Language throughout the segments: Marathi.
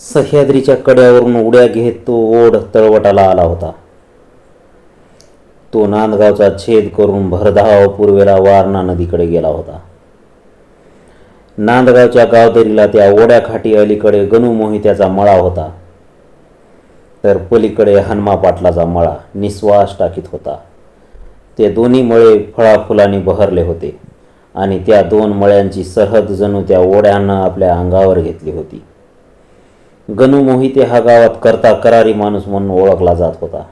सह्याद्रीच्या कड्यावरून उड्या घेत तो ओढ तळवटाला आला होता. तो नांदगावचा छेद करून भरधाव पूर्वेला वारणा नदीकडे गेला होता. नांदगावच्या गावदरीला त्या ओढ्याखाटी अलीकडे गणू मोहित्याचा मळा होता. तर पलीकडे हनुमा पाटलाचा मळा निश्वास टाकीत होता. ते दोन्ही मळे फळाफुलांनी बहरले होते आणि त्या दोन मळ्यांची सरहद जणू त्या ओढ्यानं आपल्या अंगावर घेतली होती. गणू मोहिते हा गावात करता करारी माणूस म्हणून ओळखला जात होता.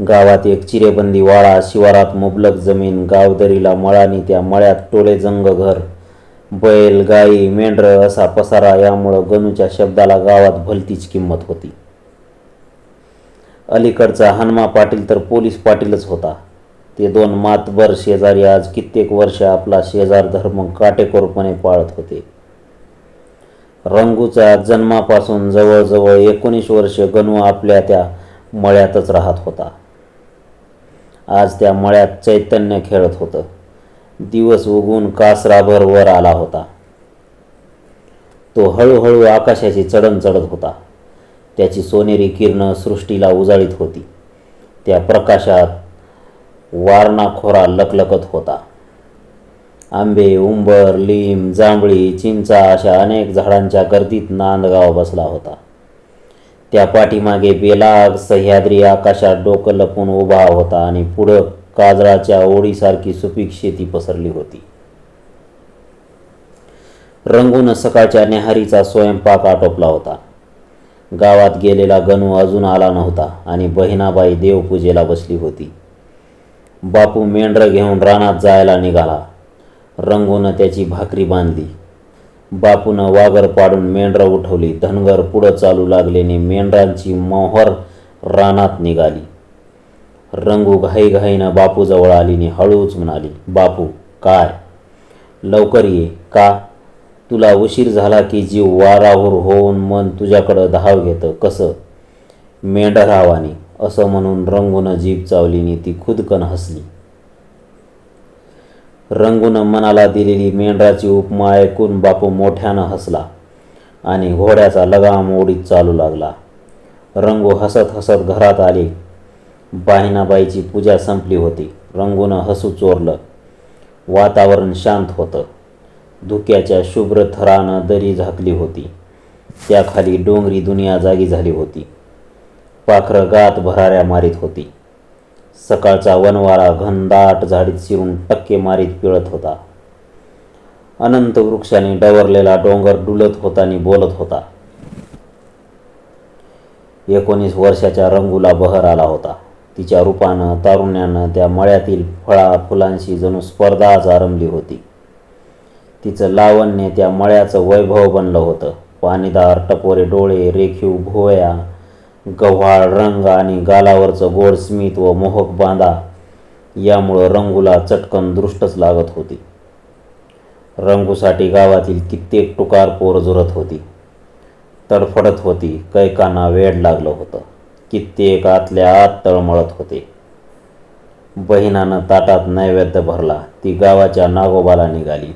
गावात एक चिरेबंदी वाळा शिवारात मुबलक जमीन गावदरीला मळानी त्या मळ्यात टोळे जंग घर बैल गाई मेंढरं असा पसारा यामुळं गणूच्या शब्दाला गावात भलतीच किंमत होती. अलीकडचा हनुमा पाटील तर पोलीस पाटीलच होता. ते दोन मातबर शेजारी आज कित्येक वर्ष आपला शेजार धर्म काटेकोरपणे पाळत होते. रंगूचा जन्मापासून जवळजवळ एकोणीस वर्ष गणू आपल्या त्या मळ्यातच राहत होता. आज त्या मळ्यात चैतन्य खेळत होतं. दिवस उगून कासराभर वर आला होता. तो हळूहळू आकाशाची चढण चढत होता. त्याची सोनेरी किरणं सृष्टीला उजाळीत होती. त्या प्रकाशात वारणाखोरा लकलकत होता. आंबे उंबर लिंब जांभळी चिंचा अशा अनेक झाडांच्या गर्दीत नांदगाव बसला होता. त्या पाठीमागे बेलाग सह्याद्री आकाशात डोकं लपून उभा होता आणि पुढं काजळाच्या ओढीसारखी सुपीक शेती पसरली होती. रंगून सकाळच्या नेहारीचा स्वयंपाक आटोपला होता. गावात गेलेला गणू अजून आला नव्हता आणि बहिणाबाई देवपूजेला बसली होती. बापू मेंढरं घेऊन रानात जायला निघाला. रंगून त्याची भाकरी बांधली. बापूनं वागर पाडून मेंढरं उठवली. धनगर पुढं चालू लागल्याने मेंढरांची मोहर रानात निघाली. रंगू घाईघाईनं बापूजवळ आली आणि हळूच म्हणाली बापू काय? लवकर ये का? तुला उशीर झाला की जीव वाराहूर होऊन मन तुझ्याकडं धाव घेतं. कसं? मेंढरावानी. असं म्हणून रंगूनं जीभ चावलीने ती खुदकन हसली. रंगूनं मनाला दिलेली मेंढराची उपमा ऐकून बापू मोठ्यानं हसला आणि घोड्याचा लगाम ओढीत चालू लागला. रंगू हसत हसत घरात आली. बाहिनाबाईची पूजा संपली होती. रंगूनं हसू चोरलं. वातावरण शांत होतं. धुक्याच्या शुभ्र थरानं दरी झाकली होती. त्याखाली डोंगरी दुनिया जागी झाली होती. पाखरं गात भराऱ्या मारीत होती. सकाळचा वनवारा घनदाट झाडीत शिरून टक्के मारीत पिळत होता. अनंत वृक्षाने डवरलेला डोंगर डुलत होता आणि बोलत होता. एकोणीस वर्षाच्या रंगूला बहर आला होता. तिच्या रूपानं तारुण्यानं त्या मळ्यातील फळा फुलांशी जणू स्पर्धाच आरंभली होती. तिचं लावण्य त्या मळ्याचं वैभव बनलं होतं. पाणीदार टपोरे डोळे रेखीव भोवया गव्हाळ रंग आणि गालावरचं गोड स्मित व मोहक बांधा यामुळं रंगूला चटकन दृष्टच लागत होती. रंगूसाठी गावातील कित्येक टुकार पोर झुरत होती. तडफडत होती कैकांना वेड लागलं होतं. कित्येक आतल्या आत तळमळत होते. बहिणानं ताटात नैवेद्य भरला ती गावाच्या नागोबाला निघाली.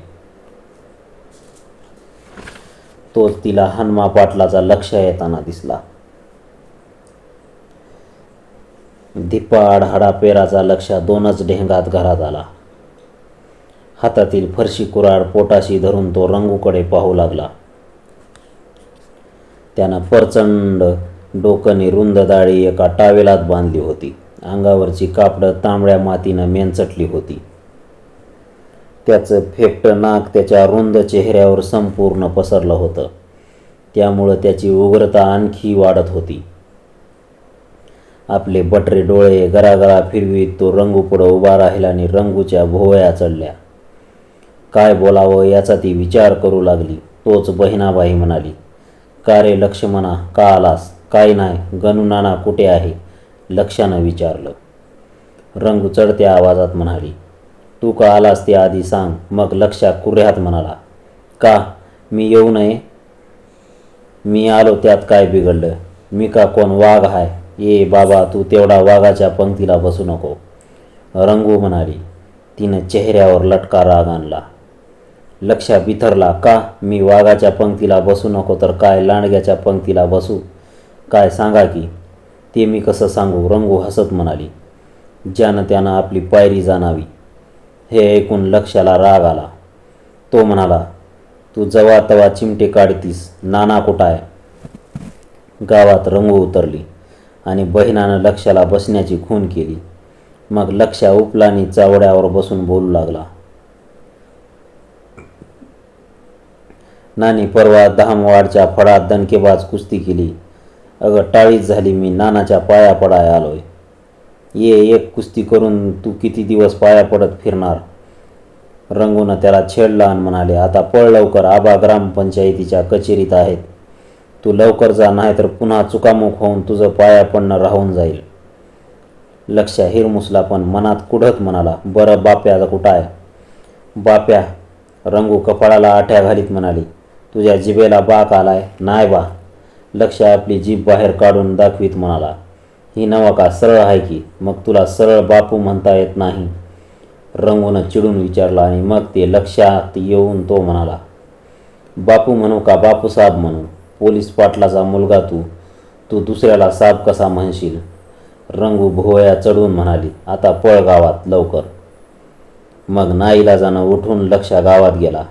तोच तिला हनुमा पाटलाचा लक्ष येताना दिसला. धिप्पाड हाडापेराचा लक्ष दोनच ढेंगात घरात आला. हातातील फरशी कुराड पोटाशी धरून तो रंगूकडे पाहू लागला. त्यानं प्रचंड डोकनी रुंद दाढी एका टावेलात बांधली होती. अंगावरची कापडं तांबड्या मातीनं मेंचटली होती. त्याचं फेकटं नाक त्याच्या रुंद चेहऱ्यावर संपूर्ण पसरलं होतं. त्यामुळं त्याची उग्रता आणखी वाढत होती. आपले बटरे डोळे गरागरा फिरवीत तो रंगू पुढं उभा राहिला आणि रंगूच्या भोवया चढल्या. काय बोलावं याचा ती विचार करू लागली. तोच बहिणाबाई म्हणाली का रे लक्ष्मणा का आलास? काय नाही. गणू नाना कुठे आहे? लक्षानं विचारलं. रंगू चढत्या आवाजात म्हणाली तू का आलास ते आधी सांग. मग लक्षा कुऱ्ह्यात म्हणाला का? मी येऊ नये? मी आलो त्यात काय बिघडलं? मी का कोण वाघ आहे ये बाबा तू तेवढा वाघाच्या पंक्तीला बसू नको. रंगू म्हणाली. तिनं चेहऱ्यावर लटका राग आणला. लक्षा बिथरला का? मी वाघाच्या पंक्तीला बसू नको तर काय लांडग्याच्या पंक्तीला बसू? काय सांगा की? ते मी कसं सांगू? रंगू हसत म्हणाली. ज्यानं त्यानं आपली पायरी जाणावी. हे ऐकून लक्षाला राग आला. तो म्हणाला तू जवा तवा चिमटे काढतीस. नाना कुठं आहे? गावात रंगू उतरली. आणि बहिणानं लक्षाला बसण्याची खून केली. मग लक्षा उपलानी चावड्यावर बसून बोलू लागला. नानी परवा दहामवाडच्या फडात दणकेबाज कुस्ती केली. अगं टाळीच झाली मी नानाच्या पाया पडाय आलोय. ये एक कुस्ती करून तू किती दिवस पाया पडत फिरणार? रंगून त्याला छेडला आणि म्हणाले आता पळ लवकर आबा ग्रामपंचायतीच्या कचेरीत आहेत. तू लवकर जा नाही तर पुन्हा चुकामुख होऊन तुझं पाया पडणं राहून जाईल. लक्ष्या हिरमुसला पण मनात कुढत म्हणाला बरं बाप्या कुठं आहे? बाप्या रंगू कपाळाला आठ्या घालीत म्हणाली तुझ्या जिभेला बाक आलाय? नाही बा. लक्ष आपली जीभ बाहेर काढून दाखवीत म्हणाला ही नवा का सरळ आहे की मग तुला सरळ बापू म्हणता येत नाही? रंगून चिडून विचारला आणि मग ते लक्षात येऊन तो म्हणाला बापू म्हणू का बापूसाहेब म्हणू? पोलीस पाटलाचा मुलगा तू. तू दुसऱ्याला साप कसा म्हणशील? रंगू भोवया चढून म्हणाली आता पळ गावात लवकर. मग नाईलाजानं उठून लक्षा गावात गेला.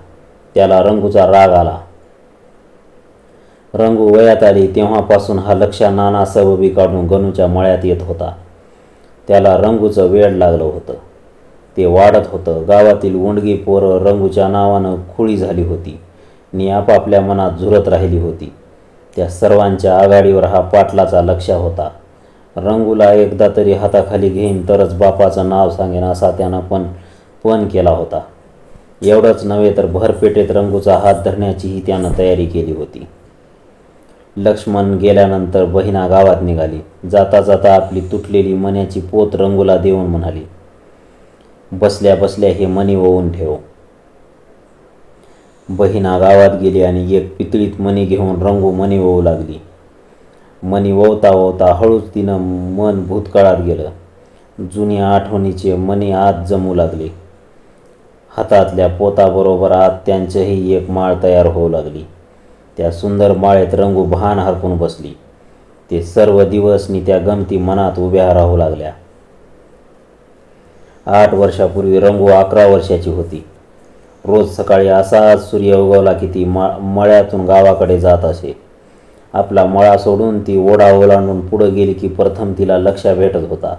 त्याला रंगूचा राग आला. रंगू वयात आली तेव्हापासून हा लक्षा नाना सबबी काढून गणूच्या मळ्यात येत होता. त्याला रंगूचं वेळ लागलं होतं. ते वाढत होतं. गावातील उंडगी पोरं रंगूच्या नावानं खुळी झाली होती. नि आपापल्या मनात झुरत राहिली होती. त्या सर्वांच्या आघाडीवर हा पाटलाचा लक्ष होता. रंगूला एकदा तरी हाताखाली घेईन तरच बापाचं नाव सांगेन असा त्यानं पण पण केला होता. एवढंच नव्हे तर भरपेटेत रंगूचा हात धरण्याचीही त्यानं तयारी केली होती. लक्ष्मण गेल्यानंतर बहिणा गावात निघाली. जाता जाता आपली तुटलेली मण्याची पोत रंगूला देऊन म्हणाली बसल्या बसल्या हे मणी वळून ठेव. बहिणा गावात गेली आणि एक पितळीत मणी घेऊन रंगू मणी वळू लागली. मणी वळता वळता हळूच तिनं मन भूतकाळात गेलं. जुन्या आठवणीचे मणी आत जमू लागले. हातातल्या पोताबरोबर आत त्यांचीही एक माळ तयार होऊ लागली. त्या सुंदर माळेत रंगू भान हरपून बसली. ते सर्व दिवसनी त्या गमती मनात उभ्या राहू लागल्या. आठ वर्षापूर्वी रंगू अकरा वर्षाची होती. रोज सकाळी असाच सूर्य उगवला की ती म मळ्यातून गावाकडे जात असे. आपला मळा सोडून ती ओढा ओलांडून पुढं गेली की प्रथम तिला लक्ष भेटत होता.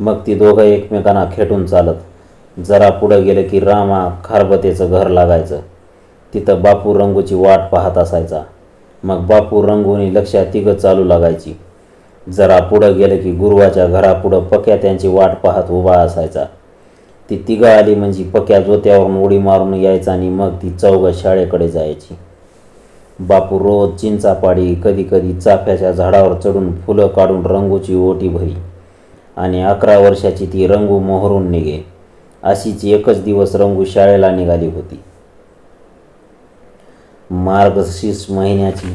मग ती दोघं एकमेकांना खेटून चालत जरा पुढं गेलं की रामा खारबतेचं घर लागायचं. तिथं बापू रंगूची वाट पाहत असायचा. मग बापू रंगूनी लक्षात तिघं चालू लागायची. जरा पुढं गेलं की गुरुवाच्या घरापुढं पक्या त्यांची वाट पाहत उभा असायचा. ती तिघं आली म्हणजे पक्या जोत्यावरून उडी मारून यायचा आणि मग ती चौघं शाळेकडे जायची. बापू रोज चिंचापाडी कधी कधी चाफ्याच्या झाडावर चढून फुलं काढून रंगूची ओटी भरी. आणि अकरा वर्षाची ती रंगू मोहरून निघे. अशीच एकच दिवस रंगू शाळेला निघाली होती. मार्गशीर्ष महिन्याची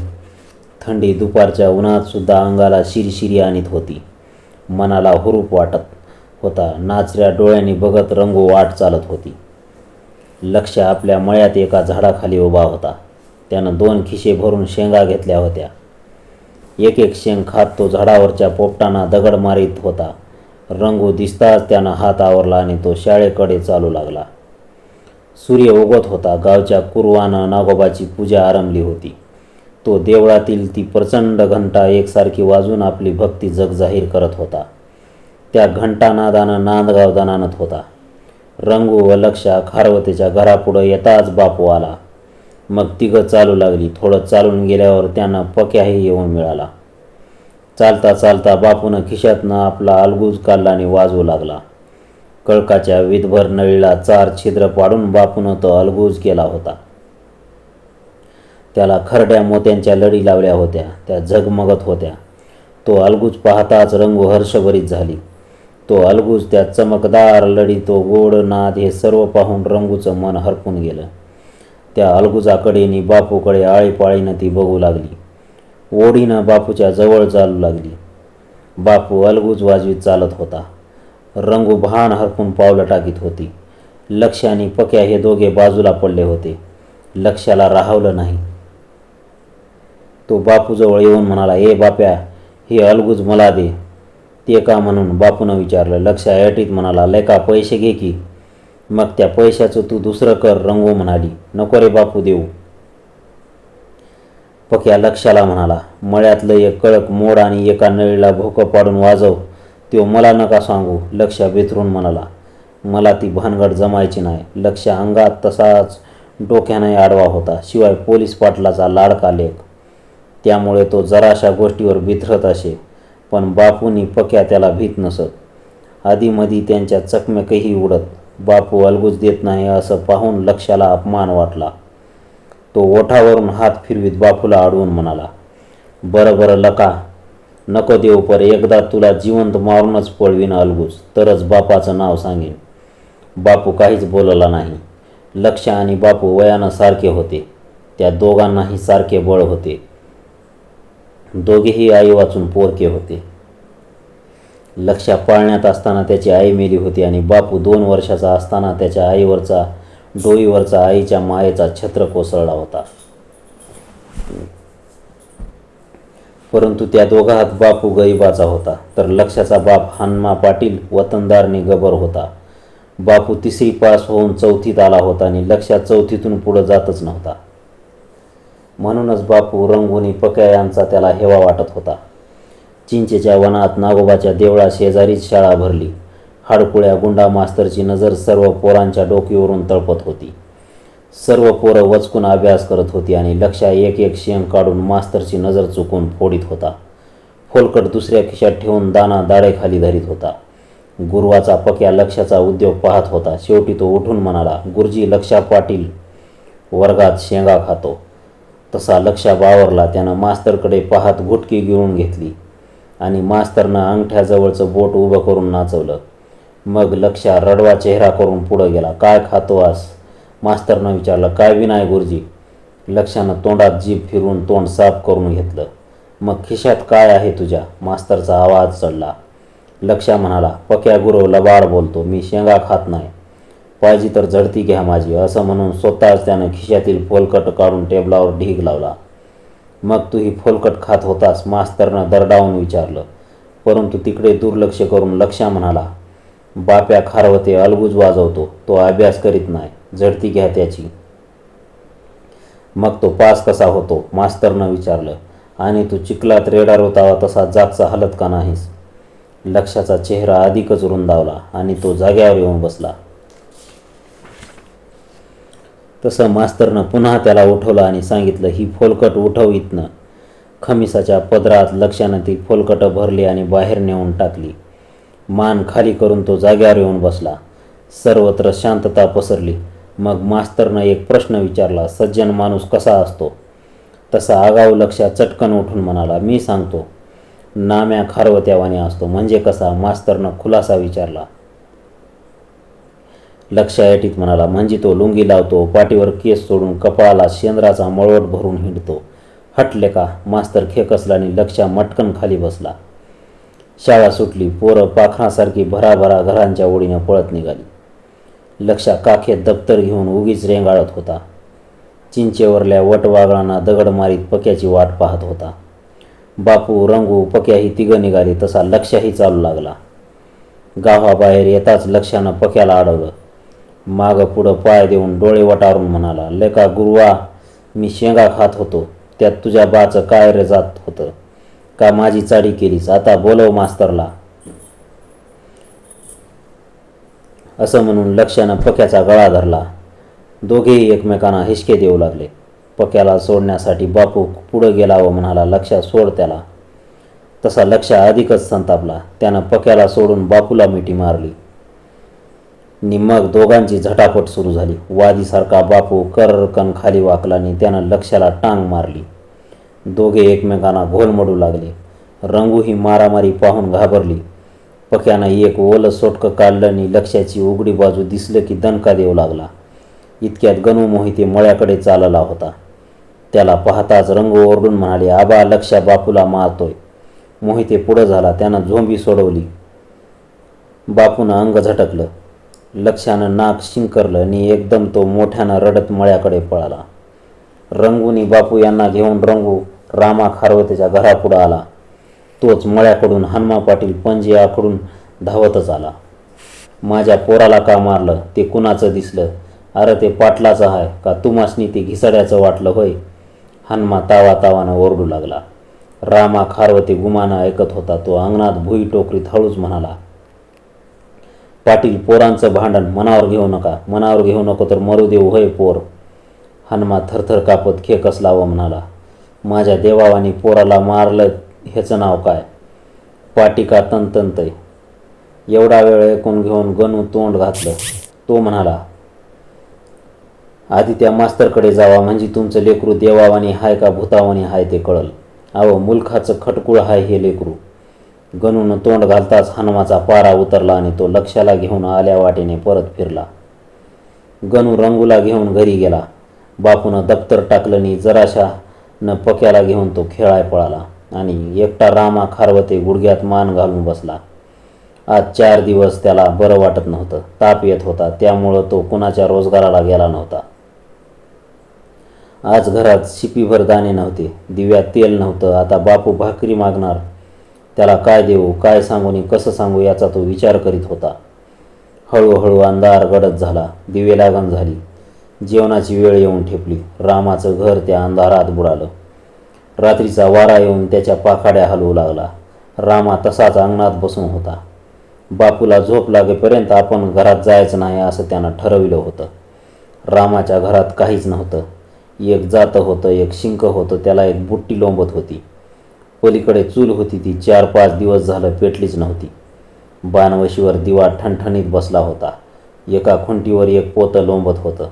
थंडी दुपारच्या उन्हात सुद्धा अंगाला शिरशिरी आणीत होती. मनाला हुरूप वाटत होता. नाचऱ्या डोळ्यांनी बघत रंगू वाट चालत होती. लक्ष आपल्या मळ्यात एका झाडाखाली उभा होता. त्यानं दोन खिशे भरून शेंगा घेतल्या होत्या. एक एक शेंग खात तो झाडावरच्या पोपटांना दगड मारीत होता. रंगू दिसताच त्यानं हात आवरला आणि तो शाळेकडे चालू लागला. सूर्य उगत होता. गावच्या कुरवानं नागोबाची पूजा आरंभली होती. तो देवळातील ती प्रचंड घंटा एकसारखी वाजून आपली भक्ती जग जाहीर करत होता. त्या घंटानादानं नांदगाव दणानत होता. रंगू व लक्षा खारवतेच्या घरापुढं येताच बापू आला. मग तिघं चालू लागली. थोडं चालून गेल्यावर त्यांना पक्याही येऊन मिळाला. चालता चालता बापूनं खिशातनं आपला अलगूज काढला आणि वाजवू लागला. कळकाच्या विधभर नळीला चार छिद्र पाडून बापूनं तो अलगूज केला होता. त्याला खरड्या मोत्यांच्या लढी लावल्या होत्या. त्या झगमगत होत्या. तो अलगूज पाहताच रंगू हर्षभरीत झाली. तो अलगूज त्या चमकदार लढी तो गोड नाद हे सर्व पाहून रंगूचं मन हरपून गेलं. त्या अलगुजाकडे नि बापूकडे आळीपाळीनं ती बघू लागली. ओढीनं बापूच्या जवळ चालू लागली. बापू अलगूज वाजवीत चालत होता. रंगू भान हरपून पावलं टाकीत होती. लक्ष आणि पक्या हे दोघे बाजूला पडले होते. लक्षाला राहवलं नाही. तो बापूजवळ येऊन म्हणाला ए बाप्या हे अलगूज मला दे. ते का म्हणून बापूनं विचारलं लक्ष ऐटीत म्हणाला लेका पैसे घे की? मग त्या पैशाचं तू दुसरं कर रंगू म्हणाली नको रे बापू देऊ. पक्या लक्षाला म्हणाला मळ्यातलं एक कळक मोड आणि एका नळीला भोकं पाडून वाजव त्यो मला नका सांगू लक्ष बेथरून म्हणाला. मला ती भानगड जमायची नाही लक्ष अंगात तसाच डोक्याने आडवा होता शिवाय पोलीस पाटलाचा लाडका लेख. त्यामुळे तो जराशा गोष्टीवर बिथरत असे. पण बापूंनी पक्या त्याला भीत नसत. आधीमधी त्यांच्या चकमकही उडत बापू अलगूज देत नाही असं पाहून लक्षाला अपमान वाटला. तो ओठावरून हात फिरवीत बापूला अडवून म्हणाला बरं बरं लका नको देऊ पर एकदा तुला जिवंत मारूनच पळवीन अलगूज तरच बापाचं नाव सांगेन. बापू काहीच बोलला नाही. लक्ष आणि बापू वयानं सारखे होते. त्या दोघांनाही सारखे बळ होते. दोघेही आई वाचून पोरके होते. लक्ष्या पाळण्यात असताना त्याची आई मेली होती आणि बापू दोन वर्षाचा असताना त्याच्या आईवरचा डोईवरचा आईच्या मायेचा छत्र कोसळला होता. परंतु त्या दोघात बापू गरीबाचा होता. तर लक्षाचा बाप हन्मा पाटील वतनदारने गबर होता. बापू तिसरी पास होऊन चौथीत आला होता आणि लक्षात चौथीतून पुढं जातच नव्हता. म्हणूनच बापू रंगुनी पक्या यांचा त्याला हेवा वाटत होता. चिंचेच्या वनात नागोबाच्या देवळा शेजारीच शाळा भरली. हाडकुळ्या गुंडा मास्तरची नजर सर्व पोरांच्या डोकीवरून तळपत होती. सर्व पोरं वचकून अभ्यास करत होती आणि लक्षा एक एक शेंग काढून मास्तरची नजर चुकून फोडीत होता. फोलकट दुसऱ्या खिशात ठेवून दाना दाढेखाली धरीत होता. गुरुवाचा पक्या लक्षाचा उद्योग पाहत होता. शेवटी तो उठून म्हणाला गुरुजी लक्षा पाटील वर्गात शेंगा खातो. तसा लक्षा बावरला त्यानं मास्तरकडे पाहत घुटकी गिळून घेतली आणि मास्तरनं अंगठ्याजवळचं बोट उभं करून नाचवलं. मग लक्षा रडवा चेहरा करून पुढं गेला. काय खातो आस? मास्तरनं विचारलं. काय विनाय गुरुजी? लक्षानं तोंडात जीभ फिरून तोंड साफ करून घेतलं. मग खिशात काय आहे तुझ्या? मास्तरचा आवाज चढला. लक्षा म्हणाला पक्या गुरव लबाड बोलतो. मी शेंगा खात नाही. पाहिजे तर झडती घ्या माझी असं म्हणून स्वतःच त्यानं खिशातील फोलकट काढून टेबलावर ढीग लावला. मग तू ही फोलकट खात होतास मास्तरनं दरडावून विचारलं. परंतु तिकडे दुर्लक्ष करून लक्षा म्हणाला बाप्या खारवते अलगूज वाजवतो तो अभ्यास करीत नाही झडती घ्या त्याची. मग तो पास कसा होतो मास्तरनं विचारलं आणि तू चिखलात रेडार होतावा तसा जागचा हलत का नाहीस? लक्षाचा चेहरा अधिकच रुंदावला आणि तो जाग्यावर येऊन बसला. तसं मास्तरनं पुन्हा त्याला उठवलं आणि सांगितलं ही फोलकट उठव इथनं. खमिसाच्या पदरात लक्षानं ती फोलकटं भरली आणि बाहेर नेऊन टाकली. मान खाली करून तो जाग्यावर येऊन बसला. सर्वत्र शांतता पसरली. मग मास्तरनं एक प्रश्न विचारला सज्जन माणूस कसा असतो? तसा आगाऊ लक्षात चटकन उठून म्हणाला मी सांगतो नाम्या खारवत्यावाने असतो. म्हणजे कसा? मास्तरनं खुलासा विचारला लक्ष ऐटीत म्हणाला म्हणजे तो लुंगी लावतो पाठीवर केस सोडून कपाळाला शेंद्राचा मळवट भरून हिंडतो. हटले का? मास्तर खेकसला आणि लक्षा मटकन खाली बसला. शाळा सुटली पोरं पाखरासारखी भराभरा घरांच्या ओढीनं पळत निघाली. लक्षा काखेत दप्तर घेऊन उगीच रेंगाळत होता. चिंचेवरल्या वटवागळांना दगड मारीत पक्याची वाट पाहत होता. बापू रंगू पक्याही तिघं निघाली तसा लक्षही चालू लागला. गावाबाहेर येताच लक्षानं पक्याला अडवलं. मागं पुढं पाय देऊन डोळे वटारून म्हणाला लेका गुरुवा मी शेंगा खात होतो. त्यात तुझ्या बाचं काय रे जात होतं? का माझी चाडी केलीस? आता बोलव मास्तरला. असं म्हणून लक्ष्यानं पक्याचा गळा धरला. दोघेही एकमेकांना हिसके देऊ लागले. पक्याला सोडण्यासाठी बापू पुढं गेला व म्हणाला लक्षा सोड त्याला. तसा लक्ष अधिकच संतापला. त्यानं पक्याला सोडून बापूला मिठी मारली. नि मग दोघांची झटापट सुरू झाली. वादीसारखा बापू करकन खाली वाकला आणि त्यानं लक्षाला टांग मारली. दोघे एकमेकांना घोलमडू लागले. रंगू ही मारामारी पाहून घाबरली. पक्यानं एक ओलं सोटकं काढलं आणि लक्षाची उघडी बाजू दिसलं की दणका देऊ लागला. इतक्यात गणू मोहिते मळ्याकडे चालला होता. त्याला पाहताच रंग ओरडून म्हणाले आबा लक्षा बापूला मारतोय. मोहिते पुढं झाला त्यानं झोंबी सोडवली. बापूनं अंग झटकलं. लक्षानं नाक शिंकरलं आणि एकदम तो मोठ्यानं रडत मळ्याकडे पळाला. रंगूनी बापू यांना घेऊन रंगू रामा खारवतेच्या घरापुढं आला. तोच मळ्याकडून हनुमा पाटील पंजे आखडून धावतच आला. माझ्या पोराला का मारलं? ते कुणाचं दिसलं? अरे ते पाटलाचं आहे का तुमासनी ते घिसड्याचं वाटलं होय? हनुमा तावा तावानं ओरडू लागला. रामा खारवते गुमानं ऐकत होता तो अंगणात भुई टोकरीत हळूच म्हणाला पाटील पोरांचं भांडण मनावर घेऊ नका. मनावर घेऊ नको तर मरू देऊ होय पोर. हनुमा थरथर कापत खेकस लावं म्हणाला. माझ्या देवावानी पोराला मारलं ह्याचं नाव काय? पाटिका तंतंतय. एवढा वेळ ऐकून घेऊन गणू तोंड घातलं. तो म्हणाला आधी त्या मास्तरकडे जावा म्हणजे तुमचं लेकरू देवावानी हाय का भूतावानी हाय ते कळल. अहो मुलखाचं खटकुळ हाय हे लेकरू. गणून तोंड घालताच हनुमाचा पारा उतरला आणि तो लक्षाला घेऊन आल्या वाटेने परत फिरला. गणू रंगूला घेऊन घरी गेला. बापूनं दप्तर टाकलं जराशा न पक्याला घेऊन तो खेळाय पळाला आणि एकटा रामा खारवते गुडघ्यात मान घालून बसला. आज चार दिवस त्याला बरं वाटत नव्हतं. ताप येत होता. त्यामुळं तो कुणाच्या रोजगाराला गेला नव्हता. आज घरात शिपीभर दाणे नव्हते. दिव्यात तेल नव्हतं. आता बापू भाकरी मागणार. त्याला काय देऊ काय सांगू नी कसं सांगू याचा तो विचार करीत होता. हळूहळू अंधार गडद झाला दिवे लागण झाली. जेवणाची वेळ येऊन ठेपली. रामाचं घर त्या अंधारात बुडालं. रात्रीचा वारा येऊन त्याच्या पाखाड्या हलवू लागला. रामा तसाच अंगणात बसून होता. बापूला झोप लागेपर्यंत आपण घरात जायचं नाही असं त्यानं ठरविलं होतं. रामाच्या घरात काहीच नव्हतं. एक जातं होतं एक शिंक होतं त्याला एक बुट्टी लोंबत होती. पलीकडे चूल होती ती. चार पाच दिवस झालं पेटलीच नव्हती. बानवशीवर दिवा ठणठणीत बसला होता. एका खुंटीवर एक पोतं लोंबत होतं.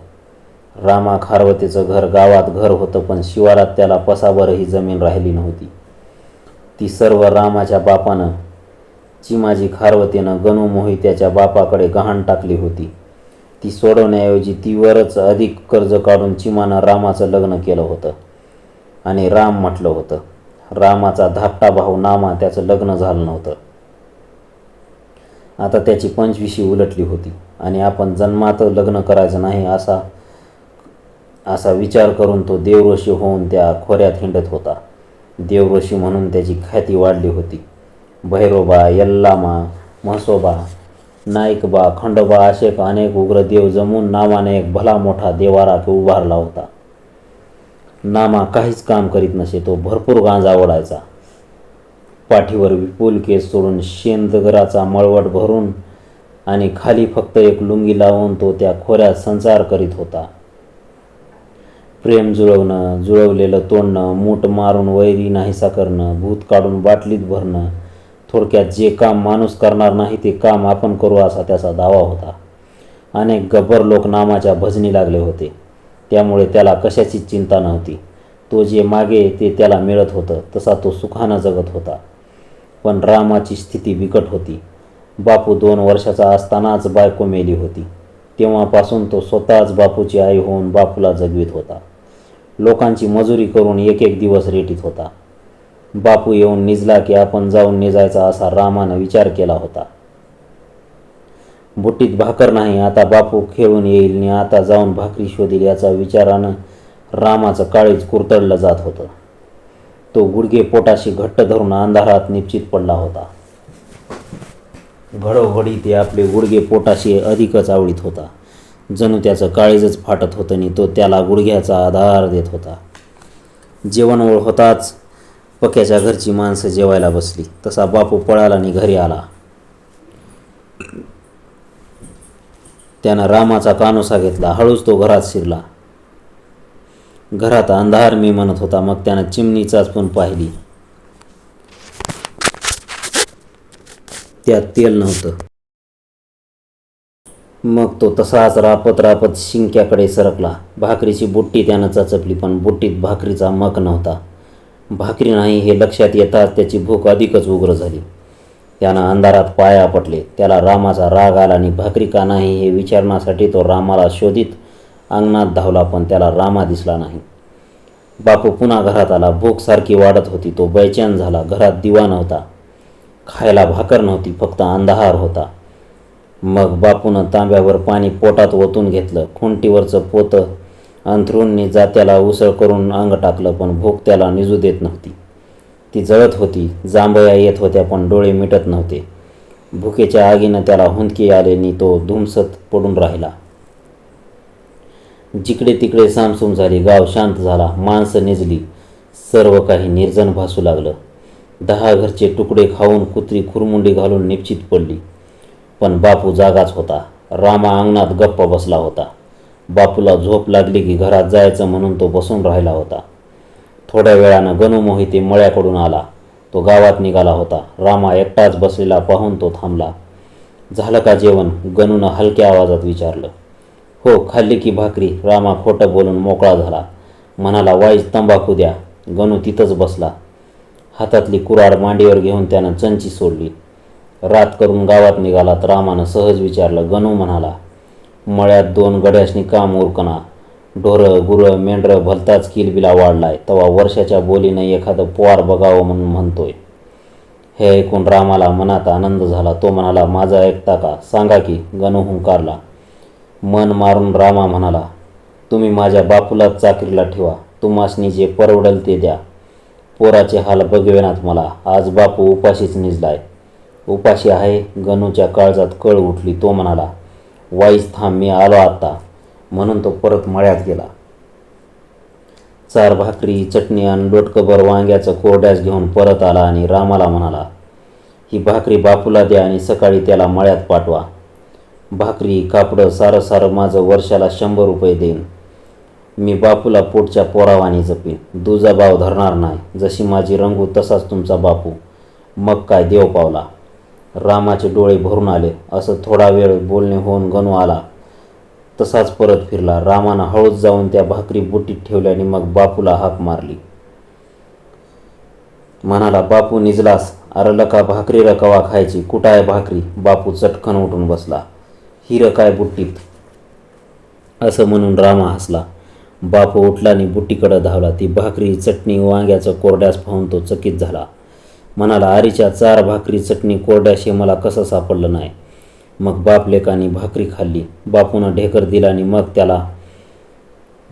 रामा खारवतेचं घर गावात घर होतं पण शिवारात त्याला पसाभरही जमीन राहिली नव्हती. ती सर्व रामाच्या बापानं चिमाजी खारवतेनं गणू मोहित्याच्या बापाकडे गहाण टाकली होती. ती सोडवण्याऐवजी तीवरच अधिक कर्ज काढून चिमानं रामाचं लग्न केलं होतं. आणि राम म्हटलं होतं रामाचा धाकटा भाऊ नामा त्याचं लग्न झालं नव्हतं. आता त्याची पंचविशी उलटली होती आणि आपण जन्मात लग्न करायचं नाही असा असा विचार करून तो देवऋषी होऊन त्या खोऱ्यात हिंडत होता. देवऋषी म्हणून त्याची ख्याती वाढली होती. भैरोबा यल्लामा म्हसोबा नाईकबा खंडोबा असे अनेक उग्र देव जमून नामाने एक भला मोठा देवारा उभारला होता. नामा काहीच काम करीत नसे तो भरपूर गांजा ओढायचा. पाठीवर विपुल केस सोडून शेंदगराचा मळवट भरून आणि खाली फक्त एक लुंगी लावून तो त्या खोऱ्यात संसार करीत होता. प्रेम जुळवणं जुळवलेलं तोडणं मूठ मारून वैरी नाहीसा करणं भूत काढून बाटलीत भरणं थोडक्यात जे काम माणूस करणार नाही ते काम आपण करू असा त्याचा दावा होता. अनेक गब्बर लोक नामाच्या भजनी लागले होते. त्यामुळे त्याला कशाची चिंता नव्हती. तो जे मागे ते त्याला मिळत होतं तसा तो सुखानं जगत होता. पण रामाची स्थिती बिकट होती. बापू दोन वर्षाचा असतानाच बायको मेली होती. तेव्हापासून तो स्वतःच बापूची आई होऊन बापूला जगवित होता. लोकांची मजुरी करून एक एक दिवस रेटीत होता. बापू येऊन निजला की आपण जाऊन निजायचा असा रामानं विचार केला होता. बुट्टीत भाकर नाही आता बापू खेळून येईल आणि आता जाऊन भाकरी शोधील याचा विचारानं रामाचं काळीज कुरतडलं जात होतं. तो गुडघे पोटाशी घट्ट धरून अंधारात निश्चित पडला होता. घडोघडी ते आपले गुडघे पोटाशी अधिकच आवडीत होता. जणू त्याचं काळीजच फाटत होतं आणि तो त्याला गुडघ्याचा आधार देत होता. जेवणवळ होताच पक्याच्या घरची माणसं जेवायला बसली. तसा बापू पळाला आणि घरी आला. त्यानं रामाचा कानोसा घेतला हळूच तो घरात शिरला. घरात अंधार मी म्हणत होता मग त्यानं चिमणीचाच पण पाहिली. त्यात तेल नव्हतं. मग तो तसाच रापत रापत शिंक्याकडे सरकला. भाकरीची बुट्टी त्यानं चाचपली पण बुट्टीत भाकरीचा मक नव्हता. भाकरी नाही हे लक्षात येताच त्याची भूक अधिकच उग्र झाली. त्यानं अंधारात पाया पटले त्याला रामाचा राग आला आणि भाकरी का नाही हे विचारण्यासाठी तो रामाला शोधित अंगणात धावला पण त्याला रामा दिसला नाही. बापू पुन्हा घरात आला. भूक सारखी वाढत होती. तो बैचॅन झाला. घरात दिवा नव्हता. खायला भाकर नव्हती. फक्त अंधार होता. मग बापूनं तांब्यावर पाणी पोटात ओतून घेतलं. खुंटीवरचं पोतं अंथरूणनी जात्याला उसळ करून अंग टाकलं पण भूक त्याला निजू देत नव्हती. ती जळत होती जांभया येत होत्या पण डोळे मिटत नव्हते. भुकेच्या आगीनं त्याला हुंदकी आल्याने तो धुमसत पडून राहिला. जिकडे तिकडे सामसूम झाली गाव शांत झाला माणसं निजली सर्व काही निर्जन भासू लागलं. दहा घरचे तुकडे खाऊन कुत्री खुरमुंडी घालून निश्चित पडली. पण बापू जागाच होता. रामा अंगणात गप्प बसला होता. बापूला झोप लागली की घरात जायचं म्हणून तो बसून राहिला होता. थोड्या वेळानं गणू मोहिते मळ्याकडून आला. तो गावात निघाला होता. रामा एकटाच बसलेला पाहून तो थांबला. झालं का जेवण? गणूनं हलक्या आवाजात विचारलं. हो खाल्ली की भाकरी? रामा खोटं बोलून मोकळा झाला. म्हणाला वाईज तंबाखू द्या. गणू तिथंच बसला. हातातली कुराड मांडीवर घेऊन त्यानं चंची सोडली. रात करून गावात निघालात रामानं सहज विचारलं. गणू म्हणाला मळ्यात दोन गड्यासनी काम उरकना. ढोरं गुरं मेंढरं भलताच किलबिला वाढलाय. तेव्हा वर्षाच्या बोलीनं एखादं पोवार बघावं म्हणून म्हणतोय. हे ऐकून रामाला मनात आनंद झाला. तो म्हणाला माझा ऐकता का? सांगा की गणू हुंकारला. मन मारून रामा म्हणाला तुम्ही माझ्या बापूलाच चाकरीला ठेवा. तुम्हासनी जे परवडल ते द्या. पोराचे हाल बघवेनात मला. आज बापू उपाशीच निजलाय. उपाशी आहे? गणूच्या काळजात कळ उठली. तो म्हणाला वाईस थांब मी आलो आत्ता म्हणून तो परत मळ्यात गेला. चार भाकरी चटणी आणि लोटकभर वांग्याचं कोरड्यास घेऊन परत आला आणि रामाला म्हणाला ही भाकरी बापूला द्या आणि सकाळी त्याला मळ्यात पाठवा. भाकरी कापडं सारं सारं माझं वर्षाला शंभर रुपये देईन. मी बापूला पोटच्या पोरावानी जपीन. दुजाभाव धरणार नाही. जशी माझी रंगू तसाच तुमचा बापू. मग काय देव पावला. रामाचे डोळे भरून आले. असं थोडा वेळ बोलणे होऊन गणू आला. तसाच परत फिरला. रामानं हळूच जाऊन त्या भाकरी बुटीत ठेवल्याने मग बापूला हाक मारली. म्हणाला बापू निजलास. अरे लका भाकरी रकावा खायची? कुठं आहे भाकरी? बापू चटकन उठून बसला. ही रकाय बुट्टीत? असं म्हणून रामा हसला. बापू उठला आणि बुट्टीकडं धावला. ती भाकरी चटणी वांग्याचं कोरड्यास पाहून तो चकित झाला. म्हणाला आरीच्या चार भाकरी चटणी कोरड्याशी मला कसं सापडलं नाही? मग बापलेकांनी भाकरी खाल्ली. बापूनं ढेकर दिला आणि मग त्याला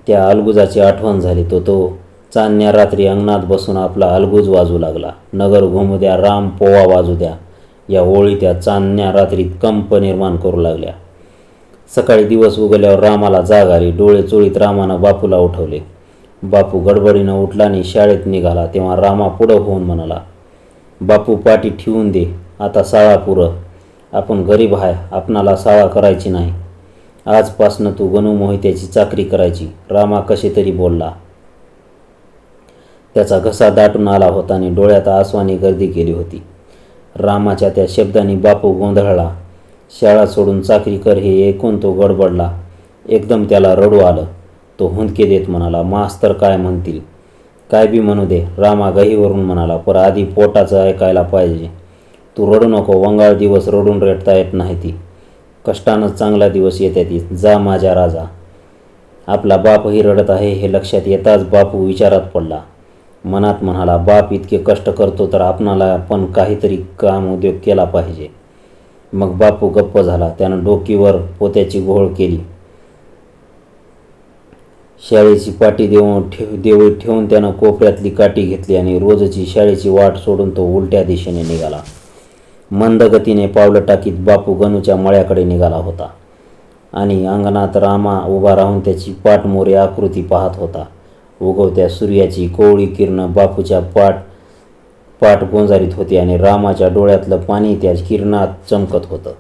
त्या अलगुजाची आठवण झाली. तो तो चांदण्या रात्री अंगणात बसून आपला अलगुज वाजू लागला. नगर घुमू द्या राम पोवा वाजू द्या. या ओळी त्या चांदण्या रात्रीत कंप निर्माण करू लागल्या. सकाळी दिवस उगल्यावर रामाला जाग आली. डोळे चोळीत रामानं बापूला उठवले. बापू गडबडीनं उठला आणि शाळेत निघाला. तेव्हा रामा पुढं होऊन म्हणाला बापू पाठी ठेवून दे. आता साळा पुरं. आपण गरीब आहे आपणाला साळा करायची नाही. आजपासनं तू गणू मोहित्याची चाकरी करायची. रामा कसे तरी बोलला. त्याचा घसा दाटून आला होता आणि डोळ्यात आसवानी गर्दी केली होती. रामाच्या त्या शब्दांनी बापू गोंधळला. शाळा सोडून चाकरी कर हे ऐकून तो गडबडला. एकदम त्याला रडू आलं. तो हुंदके देत म्हणाला मास्तर काय म्हणतील? काय बी म्हणू दे. रामा गहीवरून म्हणाला पर आधी पोटाचं ऐकायला पाहिजे. तू रडू नको वंगाळ दिवस रडून रेटता येत नाही ती. कष्टानं चांगला दिवस येत्या ती. जा माझ्या राजा. आपला बापही रडत आहे हे लक्षात येताच बापू विचारात पडला. मनात म्हणाला बाप इतके कष्ट करतो तर आपणाला पण काहीतरी काम उद्योग केला पाहिजे. मग बापू गप्प झाला. त्यानं डोकीवर पोत्याची घोळ केली. शाळेची पाटी देऊन ठेव देवळी ठेवून त्यानं कोपऱ्यातली काठी घेतली आणि रोजची शाळेची वाट सोडून तो उलट्या दिशेने निघाला. मंदगतीने पावलं टाकीत बापू गणूच्या मळ्याकडे निघाला होता. आणि अंगणात रामा उभा राहून त्याची पाठमोरी आकृती पाहत होता. उगवत्या सूर्याची कोवळी किरणं बापूच्या पाठ पाठ गोंजारीत होती आणि रामाच्या डोळ्यातलं पाणी त्या किरणात चमकत होतं.